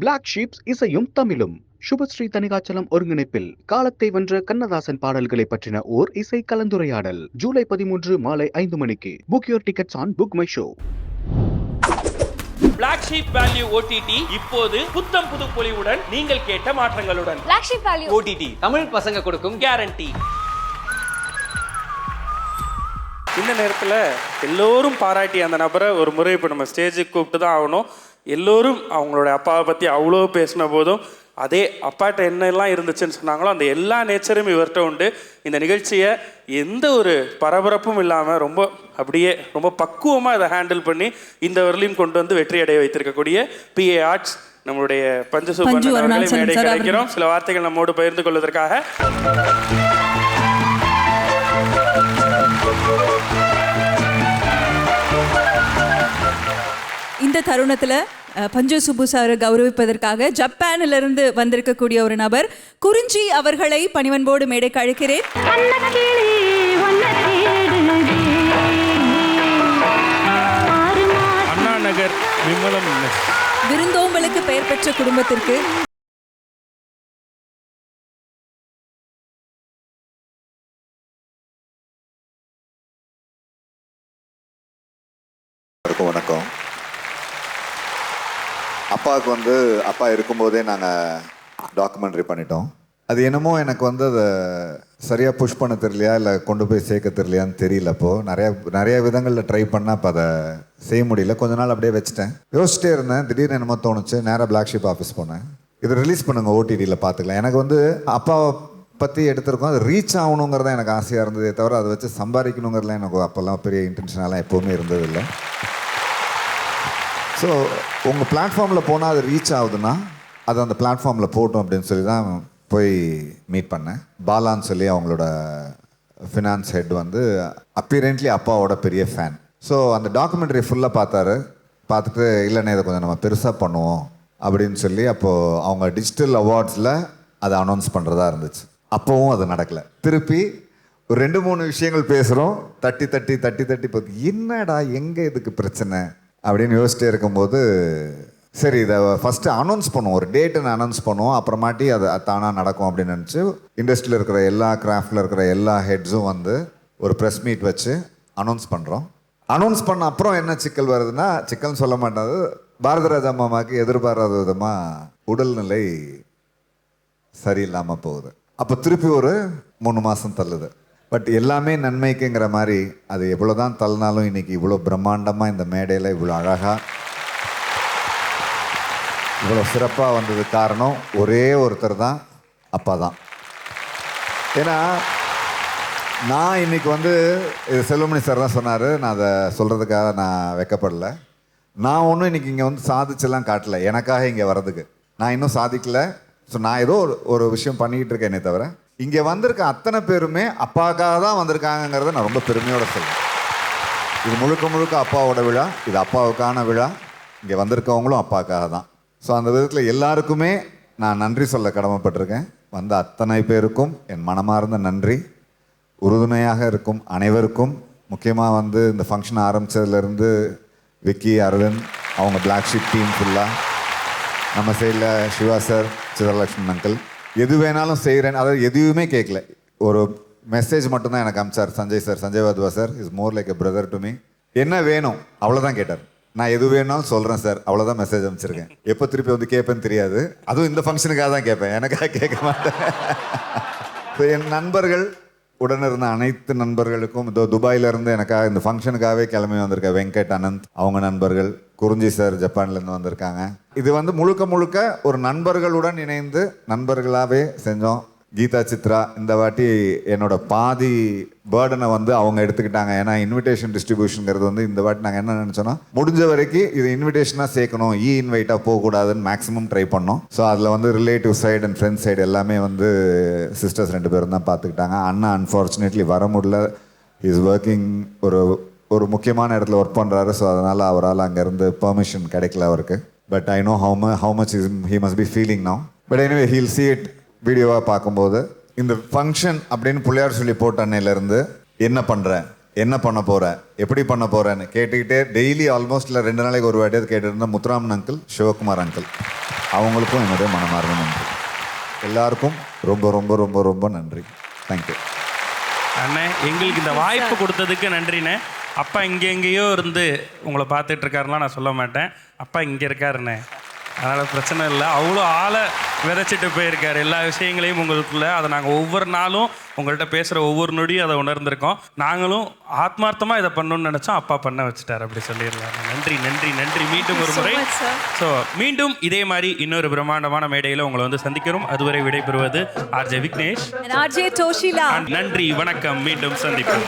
Black ships இசையும் தமிழும். சுபஸ்ரீ தனிகாச்சலம் ஒருங்கிணைப்பில் காலத்தை வென்ற கண்ணதாசன் பாடல்களை பற்றின ஓர் இசை கலந்துரையாடல். ஜூலை பதிமூன்று மாலை ஐந்து மணிக்கு. Book your tickets on book my show black sheep value OTT இப்போது புத்தம் புது பொலிவுடன் நீங்கள் கேட்ட மாற்றங்களுடன். Black sheep value OTT Tamil பசங்க கொடுக்கும் கேரண்டி இந்த நேரத்தில் எல்லோரும் பாராட்டி அந்த நபரை ஒரு முறை இப்போ நம்ம ஸ்டேஜுக்கு கூப்பிட்டு தான் ஆகணும். எல்லோரும் அவங்களோட அப்பாவை பற்றி அவ்வளோ பேசின போதும் அதே அப்பாட்ட என்னெல்லாம் இருந்துச்சுன்னு சொன்னாங்களோ அந்த எல்லா நேச்சரும் இவர்கிட்ட உண்டு. இந்த நிகழ்ச்சியை எந்த ஒரு பரபரப்பும் இல்லாமல் ரொம்ப அப்படியே ரொம்ப பக்குவமாக இதை ஹேண்டில் பண்ணி இந்த வரலையும் கொண்டு வந்து வெற்றி அடைய வைத்திருக்கக்கூடிய பிஏ ஆர்ட்ஸ் நம்மளுடைய பஞ்சு பஞ்சு சுப்பண்ணன் அவர்களை அருணாச்சலம் மேடை கிடைக்கிறோம் சில வார்த்தைகள் நம்மோடு பகிர்ந்து கொள்வதற்காக. இந்த தருணத்துல பஞ்சு சுப்பு சாரை கௌரவிப்பதற்காக ஜப்பானிலிருந்து இருந்து வந்திருக்கக்கூடிய ஒரு நபர் குறிஞ்சி அவர்களை பணிவன்போடு மேடைக்கு அழைக்கிறேன். அண்ணா நகர் விமலம் விருந்தோம்பலுக்கு பெயர் பெற்ற குடும்பத்திற்கு. வணக்கம். அப்பாவுக்கு வந்து அப்பா இருக்கும்போதே நாங்கள் டாக்குமெண்ட்ரி பண்ணிட்டோம். அது என்னமோ எனக்கு வந்து அதை சரியாக புஷ் பண்ண தெரியலையா இல்லை கொண்டு போய் சேர்க்க தெரியலையான்னு தெரியல அப்போது நிறையா நிறைய விதங்களில் ட்ரை பண்ணால் அப்போ அதை செய்ய முடியல. கொஞ்ச நாள் அப்படியே வச்சுட்டேன். யோசிச்சிட்டே இருந்தேன். திடீர்னு என்னமோ தோணுச்சு. நேராக பிளாக் ஷிப் ஆஃபீஸ் போனேன். இதை ரிலீஸ் பண்ணுங்கள் ஓடிடியில் பார்த்துக்கலாம். எனக்கு வந்து அப்பாவை பற்றி எடுத்திருக்கோம். அது ரீச் ஆகணுங்கிறதான் எனக்கு ஆசையாக இருந்ததே தவிர அதை வச்சு சம்பாதிக்கணுங்கிறதுலாம் எனக்கு அப்போல்லாம் பெரிய இன்டென்ஷனெல்லாம் எப்போவுமே இருந்ததில்லை. ஸோ உங்கள் பிளாட்ஃபார்மில் போனால் அது ரீச் ஆகுதுன்னா அது அந்த பிளாட்ஃபார்மில் போட்டோம் அப்படின்னு சொல்லி தான் போய் மீட் பண்ணேன். பாலான்னு சொல்லி அவங்களோட ஃபினான்ஸ் ஹெட் வந்து அப்பியரண்ட்லி அப்பாவோட பெரிய ஃபேன் ஸோ அந்த டாக்குமெண்ட்ரி ஃபுல்லாக பார்த்தாரு. பார்த்துட்டு இல்லைண்ணே இதை கொஞ்சம் நம்ம பெருசாக பண்ணுவோம். அப்படின்னு சொல்லி அப்போது அவங்க டிஜிட்டல் அவார்ட்ஸில் அதை அனௌன்ஸ் பண்ணுறதா இருந்துச்சு. அப்போவும் அது நடக்கலை. திருப்பி ஒரு ரெண்டு மூணு விஷயங்கள் பேசுகிறோம் தட்டி தட்டி தட்டி தட்டி பார்த்து என்னடா எங்கே இதுக்கு பிரச்சனை? அப்படின்னு யோசிச்சிட்டே இருக்கும்போது சரி இதை ஃபஸ்ட்டு அனௌன்ஸ் பண்ணுவோம். ஒரு டேட்டுன்னு அனௌன்ஸ் பண்ணுவோம். அப்புறமாட்டி அது தானாக நடக்கும் அப்படின்னு நினச்சி இண்டஸ்ட்ரியில் இருக்கிற எல்லா கிராஃப்டில் இருக்கிற எல்லா ஹெட்ஸும் வந்து ஒரு ப்ரெஸ் மீட் வச்சு அனௌன்ஸ் பண்ணுறோம் அனௌன்ஸ் பண்ண அப்புறம் என்ன சிக்கல் வருதுன்னா சிக்கல்னு சொல்ல மாட்டாது. பாரதிராஜா மாமாவுக்கு எதிர்பாராத விதமாக உடல்நிலை சரியில்லாமல் போகுது. அப்போ திருப்பி ஒரு மூணு மாதம் தள்ளுது. பட் எல்லாமே நன்மைக்குங்கிற மாதிரி அது எவ்வளோ தான் தள்ளினாலும் இன்றைக்கி இவ்வளோ பிரம்மாண்டமாக இந்த மேடையில் இவ்வளோ அழகாக இவ்வளோ சிறப்பாக வந்தது காரணம் ஒரே ஒருத்தர் தான் அப்பா தான் ஏன்னா நான் இன்னைக்கு வந்து இது செல்வமணி சார் தான் சொன்னார் நான் அதை சொல்கிறதுக்காக நான் வைக்கப்படலை. நான் ஒன்றும் இன்னைக்கு இங்கே வந்து சாதிச்செல்லாம் காட்டல எனக்காக இங்கே வர்றதுக்கு. நான் இன்னும் சாதிக்கலை. ஸோ நான் ஏதோ ஒரு ஒரு விஷயம் பண்ணிக்கிட்டு இருக்கேனே தவிர இங்கே வந்திருக்க அத்தனை பேருமே அப்பாவுக்காக தான் வந்திருக்காங்கங்கிறத நான் ரொம்ப பெருமையோடு சொல்லுவேன் இது முழுக்க முழுக்க அப்பாவோட விழா இது அப்பாவுக்கான விழா. இங்கே வந்திருக்கவங்களும் அப்பாவுக்காக தான். ஸோ அந்த விதத்தில் எல்லாருக்குமே நான் நன்றி சொல்ல கடமைப்பட்டிருக்கேன். வந்த அத்தனை பேருக்கும் என் மனமார்ந்த நன்றி. உறுதுணையாக இருக்கும் அனைவருக்கும். முக்கியமாக வந்து இந்த ஃபங்க்ஷன் ஆரம்பித்ததுலேருந்து விக்கி அரவிந்த் அவங்க பிளாக் ஷீப் டீம் ஃபுல்லாக நம்ம சைடில் சிவா சார் சிதலக்ஷ்மி அங்கிள் எது வேணாலும் செய்கிறேன் அதாவது எதுவுமே கேட்கல ஒரு மெசேஜ் மட்டும்தான் எனக்கு அமிச்சார். Sanjay sir Sanjay Wadhwa sir is more like a brother to me என்ன வேணும்? அவ்வளோதான் கேட்டார். நான் எது வேணாலும் சொல்கிறேன் சார் அவ்வளோதான் மெசேஜ் அனுப்பிச்சிருக்கேன் எப்போ திருப்பி வந்து கேட்பேன்னு தெரியாது. அதுவும் இந்த ஃபங்க்ஷனுக்காக தான் கேட்பேன் எனக்காக கேட்க மாட்டேன். என் நண்பர்கள் உடன் இருந்த அனைத்து நண்பர்களுக்கும் இதோ துபாயிலிருந்து எனக்காக இந்த ஃபங்க்ஷனுக்காகவே கிளம்பி வந்திருக்க வெங்கட் அனந்த் அவங்க நண்பர்கள் குறிஞ்சி சார் ஜப்பான்லேருந்து வந்திருக்காங்க. இது வந்து முழுக்க முழுக்க ஒரு நண்பர்களுடன் இணைந்து நண்பர்களாகவே செஞ்சோம். கீதா சித்ரா இந்த வாட்டி என்னோட பாதி பேர்டனை வந்து அவங்க எடுத்துக்கிட்டாங்க. ஏன்னா இன்விடேஷன் டிஸ்ட்ரிபியூஷனுங்கிறது வந்து இந்த வாட்டி நாங்கள் என்ன நினச்சோன்னா முடிஞ்ச வரைக்கும் இது இன்விடேஷனாக சேர்க்கணும். E இ இன்வைட்டாக போகக்கூடாதுன்னு மேக்ஸிமம் ட்ரை பண்ணோம். ஸோ அதில் வந்து relative side and friends side எல்லாமே வந்து சிஸ்டர்ஸ் ரெண்டு பேரும் தான் பார்த்துக்கிட்டாங்க அண்ணா அன்ஃபார்ச்சுனேட்லி வர முடியல. இஸ் ஒர்க்கிங் ஒரு ஒரு முக்கியமான இடத்துல ஒர்க் பண்ணுறாரு ஸோ அதனால் அவரால் அங்கேருந்து பெர்மிஷன் கிடைக்கல அவருக்கு. பட் ஐ நோ ஹவு ம how much is he must be feeling now but anyway he'll see it வீடியோவாக பார்க்கும்போது இந்த ஃபங்க்ஷன் அப்படின்னு பிள்ளையார் சொல்லி போட்ட அன்னையிலேருந்து என்ன பண்ணுற என்ன பண்ண போற? எப்படி பண்ண போறேன்னு கேட்டுக்கிட்டே டெய்லி ஆல்மோஸ்ட் இல்லை ரெண்டு நாளைக்கு ஒரு வாட்டியாவது கேட்டுருந்த முத்துராமன் அங்கிள் சிவகுமார் அங்கிள் அவங்களுக்கும் என்னுடைய மனமார்ந்த நன்றி. எல்லாருக்கும் ரொம்ப ரொம்ப ரொம்ப ரொம்ப நன்றி. தேங்க்யூ அண்ணே எங்களுக்கு இந்த வாய்ப்பு கொடுத்ததுக்கு நன்றிண்ணே. அப்பா இங்கே எங்கேயோ இருந்து உங்களை பார்த்துட்டு இருக்காருலாம் நான் சொல்ல மாட்டேன். அப்பா இங்கே இருக்காருண்ணே. அதனால் பிரச்சனை இல்லை. அவ்வளோ ஆளை விதைச்சிட்டு போயிருக்காரு. எல்லா விஷயங்களையும் உங்களுக்குள்ள அதை நாங்கள் ஒவ்வொரு நாளும் உங்கள்கிட்ட பேசுகிற ஒவ்வொரு நொடியும் அதை உணர்ந்திருக்கோம். நாங்களும் ஆத்மார்த்தமாக இதை பண்ணணும்னு நினச்சோம். அப்பா பண்ண வச்சுட்டார். அப்படி சொல்லிடலாம் நன்றி நன்றி நன்றி. மீண்டும் ஒரு முறை. ஸோ மீண்டும் இதே மாதிரி இன்னொரு பிரம்மாண்டமான மேடையில் உங்களை வந்து சந்திக்கிறோம். அதுவரை விடைபெறுவது ஆர்ஜே விக்னேஷ். நன்றி வணக்கம். மீண்டும் சந்திப்போம்.